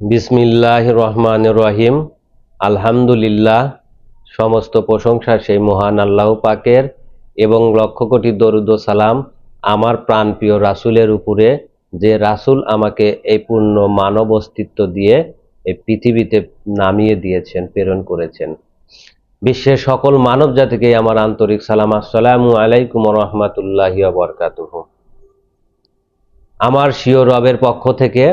বিসমিল্লাহ রহমান রহিম আলহামদুলিল্লাহ, সমস্ত প্রশংসা সেই মহান আল্লাহ পাকের এবং লক্ষ কোটি দরুদ সালাম আমার প্রাণপ্রিয় রাসূলের উপরে, যে রাসূল আমাকে এই পূর্ণ মানব অস্তিত্ব দিয়ে এই পৃথিবীতে নামিয়ে দিয়েছেন, প্রেরণ করেছেন। বিশ্বের সকল মানব জাতিকে আমার আন্তরিক সালাম। আসসালামু আলাইকুম রহমতুল্লাহি বরকাতুহ। আমার শিও রবের পক্ষ থেকে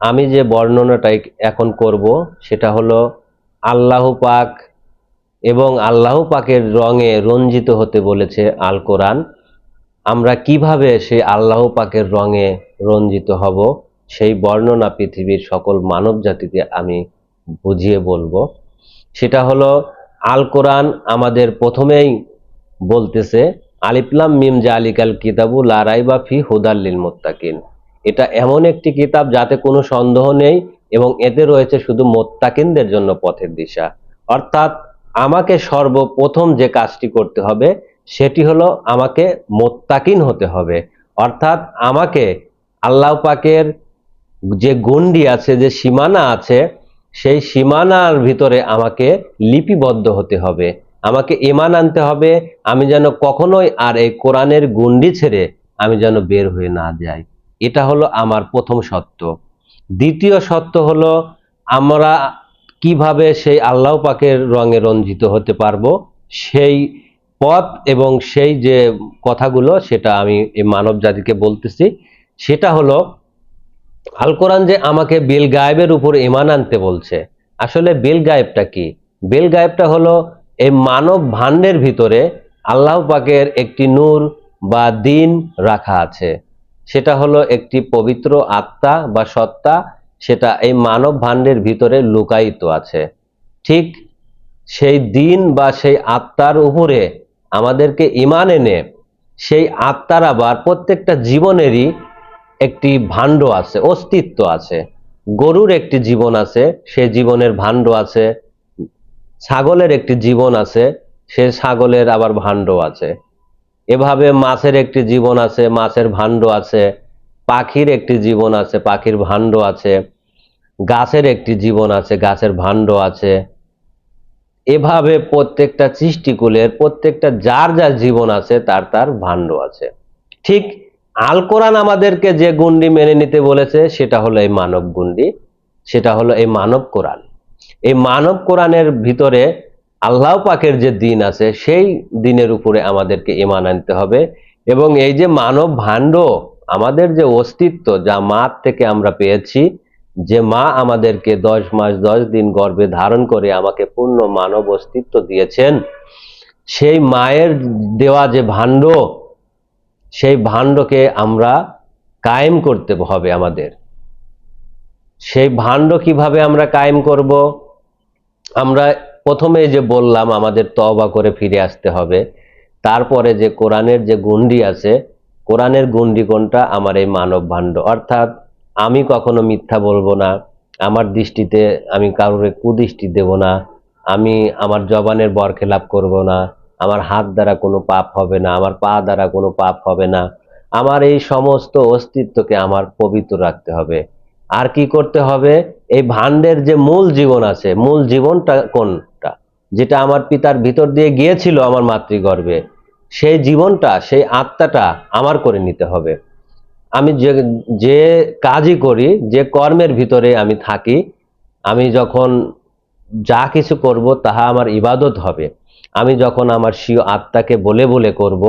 আমি যে বর্ণনাটা এখন করব, সেটা হলো আল্লাহ পাক এবং আল্লাহ পাকের রঙে রঞ্জিত হতে বলেছে আল কোরআন। আমরা কীভাবে সেই আল্লাহ পাকের রঙে রঞ্জিত হব, সেই বর্ণনা পৃথিবীর সকল মানব জাতিকে আমি বুঝিয়ে বলব। সেটা হলো আল কোরআন আমাদের প্রথমেই বলতেছে আলিফলাম মিম জালিকাল কিতাবু লারাই বা ফি হুদাল্লিল মোত্তাকিন। এটা এমন একটি কিতাব যাতে কোনো সন্দেহ নেই এবং এতে রয়েছে শুধু মোত্তাকিনদের জন্য পথের দিশা। অর্থাৎ আমাকে সর্বপ্রথম যে কাজটি করতে হবে, সেটি হলো আমাকে মোত্তাকিন হতে হবে। অর্থাৎ আমাকে আল্লাহ পাকের যে গণ্ডি আছে, যে সীমানা আছে, সেই সীমানার ভিতরে আমাকে লিপিবদ্ধ হতে হবে। আমাকে ইমান আনতে হবে, আমি যেন কখনোই আর এই কোরআনের গণ্ডি ছেড়ে আমি যেন বের হয়ে না যাই। এটা হলো আমার প্রথম সত্য। দ্বিতীয় সত্য হলো আমরা কীভাবে সেই আল্লাহ পাকের রঙে রঞ্জিত হতে পারব, সেই পথ এবং সেই যে কথাগুলো সেটা আমি মানব জাতিকে বলতেছি, সেটা হলো আল কোরআন যে আমাকে বেল গায়েবের উপর ইমান আনতে বলছে। আসলে বেল গায়েবটা কি? বেল গায়েবটা হলো এই মানব ভাণ্ডের ভিতরে আল্লাহ পাকের একটি নূর বা দিন রাখা আছে। সেটা হলো একটি পবিত্র আত্মা বা সত্তা, সেটা এই মানব ভাণ্ডের ভিতরে লুকায়িত আছে। ঠিক সেই দিন বা সেই আত্মার উপরে আমাদেরকে ইমান এনে সেই আত্মার আবার প্রত্যেকটা জীবনেরই একটি ভাণ্ড আছে, অস্তিত্ব আছে। গরুর একটি জীবন আছে, সে জীবনের ভাণ্ড আছে। ছাগলের একটি জীবন আছে, সে ছাগলের আবার ভাণ্ড আছে। এভাবে মাছের একটি জীবন আছে, মাছের ভাণ্ড আছে, পাখির একটি জীবন আছে, পাখির ভাণ্ড আছে, গাছের একটি জীবন আছে, গাছের ভাণ্ড আছে। এভাবে প্রত্যেকটা সৃষ্টিকুলের প্রত্যেকটা যার যার জীবন আছে, তার তার ভাণ্ড আছে। ঠিক আল কোরআন আমাদেরকে যে গুন্ডি মেনে নিতে বলেছে, সেটা হলো এই মানব গুন্ডি, সেটা হলো এই মানব কোরআন। এই মানব কোরআনের ভিতরে আল্লাহ পাকের যে দিন আছে, সেই দিনের উপরে আমাদেরকে ইমান আনতে হবে। এবং এই যে মানব ভাণ্ড, আমাদের যে অস্তিত্ব, যা মা থেকে আমরা পেয়েছি, যে মা আমাদেরকে দশ মাস, দশ দিন গর্ভে ধারণ করে আমাকে পূর্ণ মানব অস্তিত্ব দিয়েছেন, সেই মায়ের দেওয়া যে ভাণ্ড, সেই ভাণ্ডকে আমরা কায়েম করতে হবে আমাদের। সেই ভাণ্ড কীভাবে আমরা কায়েম করব? আমরা প্রথমে যে বললাম, আমাদের তবা করে ফিরে আসতে হবে। তারপরে যে কোরআনের যে গুন্ডি আছে, কোরআনের গুন্ডি কোনটা আমার এই মানব ভাণ্ড অর্থাৎ আমি কখনো মিথ্যা বলব না, আমার দৃষ্টিতে আমি কারোর কুদৃষ্টি দেব না, আমি আমার জবানের বরখেলাপ করব না, আমার হাত দ্বারা কোনো পাপ হবে না, আমার পা দ্বারা কোনো পাপ হবে না। আমার এই সমস্ত অস্তিত্বকে আমার পবিত্র রাখতে হবে। আর কি করতে হবে? এই ভাণ্ডের যে মূল জীবন আছে, মূল জীবনটা কোনটা যেটা আমার পিতার ভিতর দিয়ে গিয়েছিল আমার মাতৃগর্ভে, সেই জীবনটা, সেই আত্মাটা আমার করে নিতে হবে। আমি যে যে কাজই করি, যে কর্মের ভিতরে আমি থাকি, আমি যখন যা কিছু করব তাহা আমার ইবাদত হবে। আমি যখন আমার স্বীয় আত্মাকে বলে বলে করব,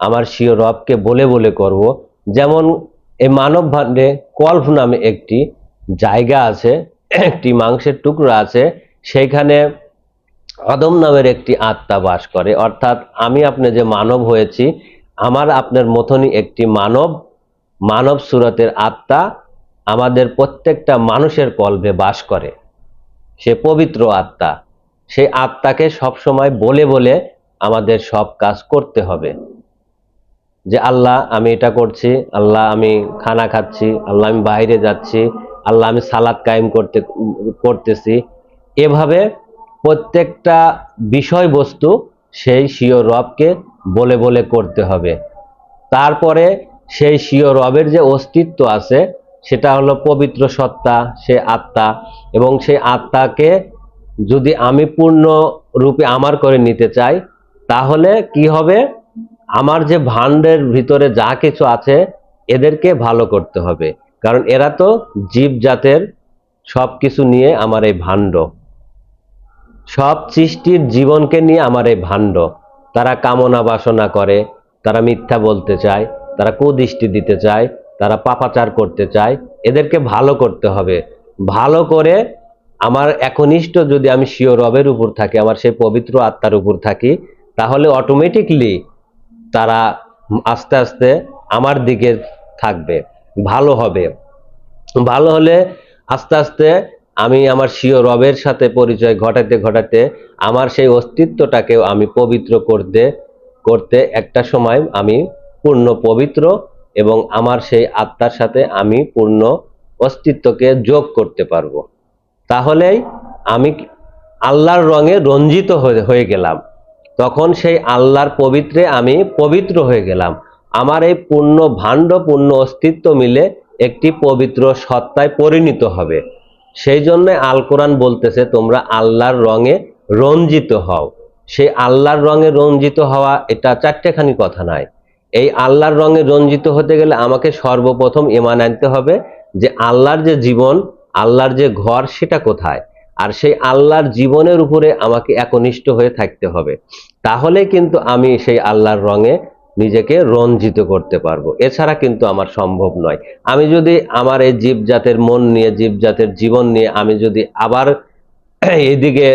আমার স্বীয় রবকে বলে বলে করব, যেমন এই মানব ভাণ্ডে কল্প নামে একটি জায়গা আছে, একটি মাংসের টুকরো আছে, সেইখানে আদম নামের একটি আত্মা বাস করে। অর্থাৎ আমি আপনি যে মানব হয়েছি, আমার আপনার মতনই একটি মানব মানব সুরতের আত্মা আমাদের প্রত্যেকটা মানুষের কল্পে বাস করে। সে পবিত্র আত্মা। সেই আত্মাকে সবসময় বলে বলে আমাদের সব কাজ করতে হবে। যে আল্লাহ, আমি এটা করছি, আল্লাহ, আমি খানা খাচ্ছি, আল্লাহ, আমি বাইরে যাচ্ছি, আল্লাহ, আমি সালাদ কায়েম করতে, করতেছি। এভাবে প্রত্যেকটা বিষয়বস্তু সেই স্বীয় রবকে বলে বলে করতে হবে। তারপরে সেই স্বীয় রবের যে অস্তিত্ব আছে, সেটা হলো পবিত্র সত্তা, সে আত্মা। এবং সেই আত্মাকে যদি আমি পূর্ণ রূপে আমার করে নিতে চাই, তাহলে কি হবে? আমার যে ভাণ্ডের ভিতরে যা কিছু আছে, এদেরকে ভালো করতে হবে। কারণ এরা তো জীব জাতের সব কিছু নিয়ে আমার এই ভাণ্ড। সব সৃষ্টির জীবনকে নিয়ে আমার এই ভাণ্ড। তারা কামনা বাসনা করে, তারা মিথ্যা বলতে চায়, তারা কুদৃষ্টি দিতে চায়, তারা পাপাচার করতে চায়। এদেরকে ভালো করতে হবে। ভালো করে আমার একনিষ্ঠ যদি আমি শিও রবের উপর থাকি, আমার সেই পবিত্র আত্মার উপর থাকি, তাহলে অটোমেটিকলি তারা আস্তে আস্তে আমার দিকে থাকবে। ভালো হবে। ভালো হলে আস্তে আস্তে আমি আমার স্বীয় রবের সাথে পরিচয় ঘটাতে ঘটাতে আমার সেই অস্তিত্বটাকেও আমি পবিত্র করতে করতে একটা সময় আমি পূর্ণ পবিত্র এবং আমার সেই আত্মার সাথে আমি পূর্ণ অস্তিত্বকে যোগ করতে পারব। তাহলেই আমি আল্লাহর রঙে রঞ্জিত হয়ে গেলাম। তখন সেই আল্লাহর পবিত্রে আমি পবিত্র হয়ে গেলাম। আমার এই পূর্ণ ভাণ্ড, পূর্ণ অস্তিত্ব মিলে একটি পবিত্র সত্তায় পরিণত হবে। সেই জন্য আল কোরআন বলতেছে, তোমরা আল্লাহর রঙে রঞ্জিত হও। সেই আল্লাহর রঙে রঞ্জিত হওয়া এটা চারটেখানি কথা নয়। এই আল্লাহর রঙে রঞ্জিত হতে গেলে আমাকে সর্বপ্রথম ইমান আনতে হবে যে আল্লাহর যে জীবন, আল্লাহর যে ঘর, সেটা কোথায়? আর সেই আল্লাহর জীবনের উপরে আমাকে একনিষ্ঠ হয়ে থাকতে হবে। তাহলে কিন্তু আমি সেই আল্লাহর রঙে নিজেকে রঞ্জিত করতে পারব। এছাড়া কিন্তু আমার সম্ভব নয়। আমি যদি আমার এই জীবজাতের মন নিয়ে, জীবজাতের জীবন নিয়ে আমি যদি আবার এদিকে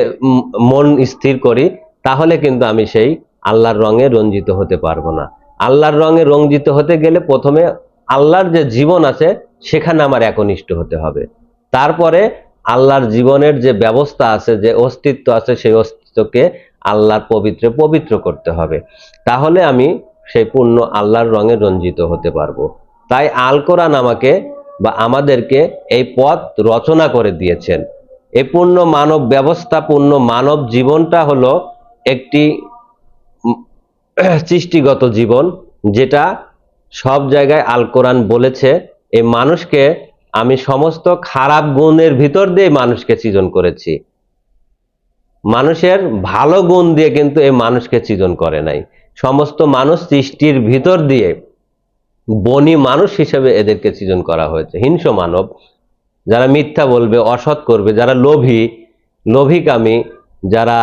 মন স্থির করি, তাহলে কিন্তু আমি সেই আল্লাহর রঙে রঞ্জিত হতে পারব না। আল্লাহর রঙে রঞ্জিত হতে গেলে প্রথমে আল্লাহর যে জীবন আছে, সেখানে আমার একনিষ্ঠ হতে হবে। তারপরে আল্লাহর জীবনের যে ব্যবস্থা আছে, যে অস্তিত্ব আছে, সেই অস্তিত্বকে আল্লাহর পবিত্রে পবিত্র করতে হবে। তাহলে আমি সেই পূর্ণ আল্লাহর রঙে রঞ্জিত হতে পারব। তাই আল কোরআন আমাকে বা আমাদেরকে এই পথ রচনা করে দিয়েছেন। এই পূর্ণ মানব ব্যবস্থা, পূর্ণ মানব জীবনটা হলো একটি সৃষ্টিগত জীবন, যেটা সব জায়গায় আল কোরআন বলেছে, এই মানুষকে আমি সমস্ত খারাপ গুণের ভিতর দিয়ে মানুষকে সৃজন করেছি। মানুষের ভালো গুণ দিয়ে কিন্তু এই মানুষকে সৃজন করে নাই। সমস্ত মানুষ সৃষ্টির ভিতর দিয়ে বনি মানুষ হিসেবে এদেরকে সৃজন করা হয়েছে। হিংস মানব, যারা মিথ্যা বলবে, অসৎ করবে, যারা লোভী, লোভিকামী, যারা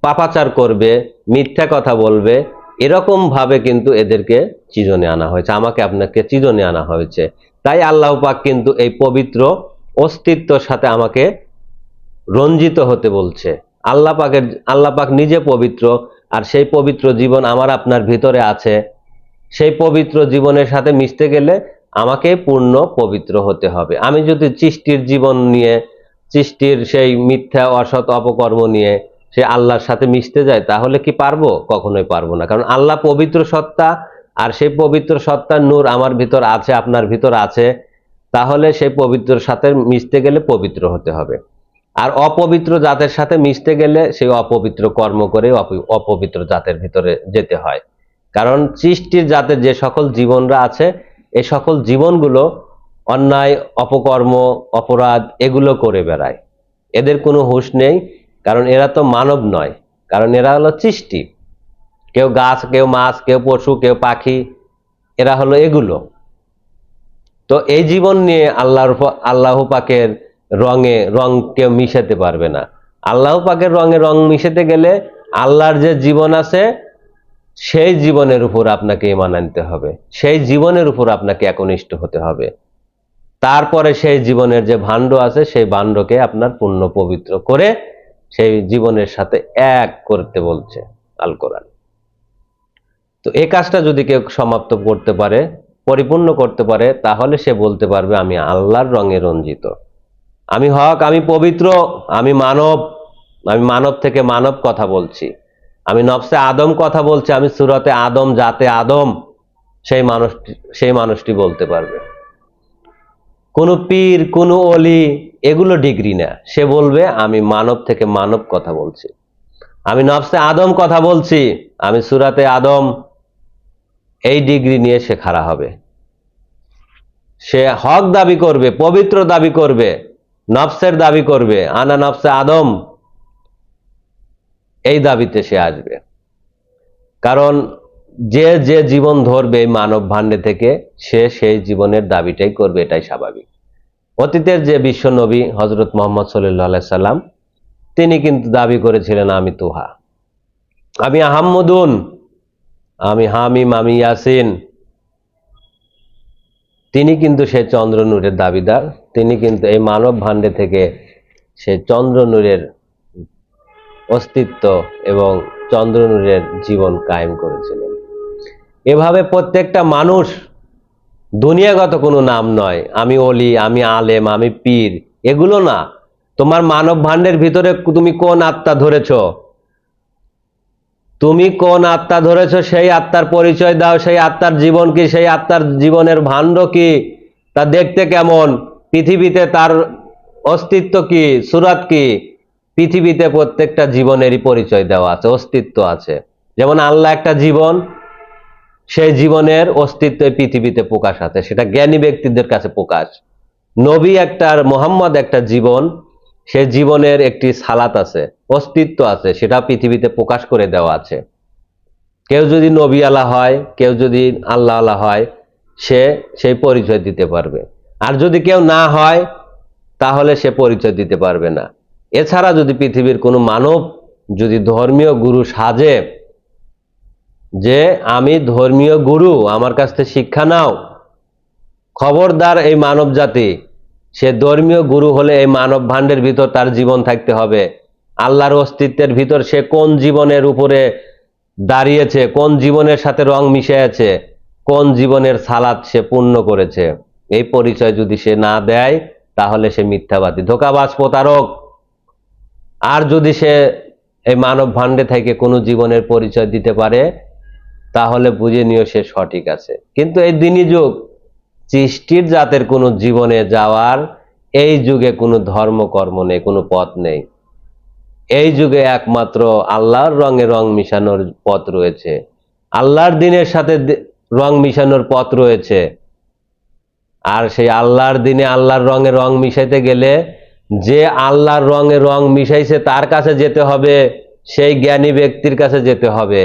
পাপাচার করবে, মিথ্যা কথা বলবে এরকম ভাবে কিন্তু এদেরকে চিজনে আনা হয়েছে। আমাকে আপনাকে চিজনে আনা হয়েছে। তাই আল্লাহ পাক কিন্তু এই পবিত্র অস্তিত্বর সাথে আমাকে রঞ্জিত হতে বলছে। আল্লাহ পাকের, আল্লাহ পাক নিজে পবিত্র আর সেই পবিত্র জীবন আমার আপনার ভিতরে আছে। সেই পবিত্র জীবনের সাথে মিশতে গেলে আমাকে পূর্ণ পবিত্র হতে হবে। আমি যদি চিষ্টির জীবন নিয়ে চিষ্টির সেই মিথ্যা, অসৎ, অপকর্ম নিয়ে সে আল্লাহর সাথে মিশতে যায় তাহলে কি পারব? কখনোই পারব না। কারণ আল্লাহ পবিত্র সত্তা, আর সেই পবিত্র সত্তার নূর আমার ভিতর আছে, আপনার ভিতর আছে। তাহলে সেই পবিত্র সাথে মিশতে গেলে পবিত্র হতে হবে। আর অপবিত্র জাতের সাথে মিশতে গেলে সেই অপবিত্র কর্ম করে অপ- অপবিত্র জাতের ভিতরে যেতে হয়। কারণ সৃষ্টির জাতের যে সকল জীবনরা আছে, এ সকল জীবনগুলো অন্যায়, অপকর্ম, অপরাধ এগুলো করে বেড়ায়। এদের কোনো হুঁশ নেই, কারণ এরা তো মানব নয়, কারণ এরা হলো সৃষ্টি। কেউ গাছ, কেউ মাছ, কেউ পশু, কেউ পাখি, এরা হলো এগুলো। তো এই জীবন নিয়ে আল্লাহর আল্লাহ পাকের রঙে রং কেউ মিশাতে পারবে না। আল্লাহ পাকের রঙে রং মিশাতে গেলে আল্লাহর যে জীবন আছে, সেই জীবনের উপর আপনাকে ইমান আনতে হবে। সেই জীবনের উপর আপনাকে একনিষ্ঠ হতে হবে। তারপরে সেই জীবনের যে ভাণ্ড আছে, সেই ভাণ্ডকে আপনার পূর্ণ পবিত্র করে সেই জীবনের সাথে এক করতে বলছে আল কোরআন তো এই কাজটা যদি কেউ সমাপ্ত করতে পারে, পরিপূর্ণ করতে পারে, তাহলে সে বলতে পারবে, আমি আল্লাহর রঙে রঞ্জিত। আমি হক, আমি পবিত্র, আমি মানব আমি মানব থেকে মানব কথা বলছি। আমি নফসে আদম কথা বলছি, আমি সুরতে আদম, জাতে আদম, সেই মানুষটি সেই মানুষটি বলতে পারবে। কোনো পীর, কোনো অলি এগুলো ডিগ্রি না। সে বলবে, আমি মানব থেকে মানব কথা বলছি। আমি নফসে আদম কথা বলছি, আমি সুরাতে আদম, এই ডিগ্রি নিয়ে সে খাড়া হবে। সে হক দাবি করবে, পবিত্র দাবি করবে। নফসের দাবি করবে। আনা নফসে আদম। এই দাবিতে সে আসবে। কারণ যে যে জীবন ধরবে মানব ভাণ্ডে থেকে, সে সেই জীবনের দাবিটাই করবে, এটাই স্বাভাবিক। অতীতের যে বিশ্ব নবী হজরত মোহাম্মদ সাল্লাহ সাল্লাম, তিনি কিন্তু দাবি করেছিলেন, আমি তুহা। আমি আহাম্মদুন আমি হামিম, আমি ইয়াসিন। তিনি কিন্তু সে চন্দ্র নূরের দাবিদার। তিনি কিন্তু এই মানব ভাণ্ডে থেকে সে চন্দ্র নূরের অস্তিত্ব এবং চন্দ্র নূরের জীবন কায়েম করেছিলেন। এভাবে প্রত্যেকটা মানুষ দুনিয়াগত কোনো নাম নয়। আমি অলি, আমি আলেম, আমি পীর, এগুলো না। তোমার মানব ভাণ্ডের ভিতরে তুমি কোন আত্মা ধরেছো? তুমি কোন আত্মা ধরেছো? সেই আত্মার পরিচয় দাও, সেই আত্মার জীবন কি? সেই আত্মার জীবনের ভাণ্ড কি? তা দেখতে কেমন? পৃথিবীতে তার অস্তিত্ব কি, সুরাত কি? পৃথিবীতে প্রত্যেকটা জীবনেরই পরিচয় দেওয়া আছে, অস্তিত্ব আছে। যেমন আল্লাহ একটা জীবন, সেই জীবনের অস্তিত্ব পৃথিবীতে প্রকাশ আছে, সেটা জ্ঞানী ব্যক্তিদের কাছে প্রকাশ। নবী একটা মোহাম্মদ একটা জীবন সে জীবনের একটি সালাত আছে, অস্তিত্ব আছে, সেটা পৃথিবীতে প্রকাশ করে দেওয়া আছে। কেউ যদি নবী আলা হয়, কেউ যদি আল্লাহ আলা হয়, সে সেই পরিচয় দিতে পারবে। আর যদি কেউ না হয়, তাহলে সে পরিচয় দিতে পারবে না। এছাড়া যদি পৃথিবীর কোনো মানব, যদি ধর্মীয় গুরু সাজে যে, আমি ধর্মীয় গুরু, আমার কাছ থেকে শিক্ষা নাও। খবরদার এই মানব জাতি, সে ধর্মীয় গুরু হলে এই মানব ভাণ্ডের ভিতর তার জীবন থাকতে হবে। আল্লাহর অস্তিত্বের ভিতর সে কোন জীবনের উপরে দাঁড়িয়েছে, কোন জীবনের সাথে রং মিশে আছে, কোন জীবনের সালাত সে পূর্ণ করেছে। এই পরিচয় যদি সে না দেয়, তাহলে সে মিথ্যাবাদী, ধোকাবাজ, প্রতারক। আর যদি সে এই মানব ভাণ্ডে থেকে কোনো জীবনের পরিচয় দিতে পারে, তাহলে বুঝে নিও সে সঠিক আছে। কিন্তু এই দিনই যুগ, সৃষ্টির জাতের কোনো জীবনে যাওয়ার, এই যুগে কোনো ধর্মকর্ম নেই, কোনো পথ নেই। এই যুগে একমাত্র আল্লাহর রঙে রং মিশানোর পথ রয়েছে। আল্লাহর দিনের সাথে রং মিশানোর পথ রয়েছে। আর সেই আল্লাহর দিনে আল্লাহর রঙে রং মিশাইতে গেলে যে আল্লাহর রঙে রং মিশাইছে তার কাছে যেতে হবে, সেই জ্ঞানী ব্যক্তির কাছে যেতে হবে।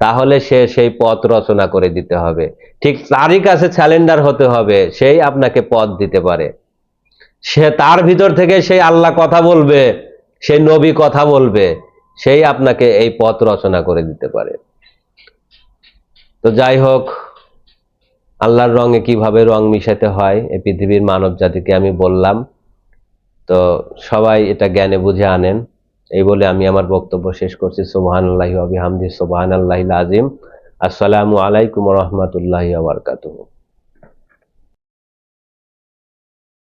তাহলে সে সেই পথ রচনা করে দিতে হবে। ঠিক তারই কাছে স্যালেন্ডার হতে হবে, সেই আপনাকে পথ দিতে পারে। সে তার ভিতর থেকে সেই আল্লাহ কথা বলবে সেই নবী কথা বলবে, সেই আপনাকে এই পথ রচনা করে দিতে পারে। তো যাই হোক আল্লাহর রঙে কীভাবে রং মিশাতে হয় এই পৃথিবীর মানব জাতিকে আমি বললাম। তো সবাই এটা জ্ঞানে বুঝে আনেন। এই বলে আমি আমার বক্তব্য শেষ করছি। সোবাহান আল্লাহি আবিহামদি সোবাহান আল্লাহ আজিম আসসালামু আলাইকুম রহমতুল্লাহ আবরকাতুহ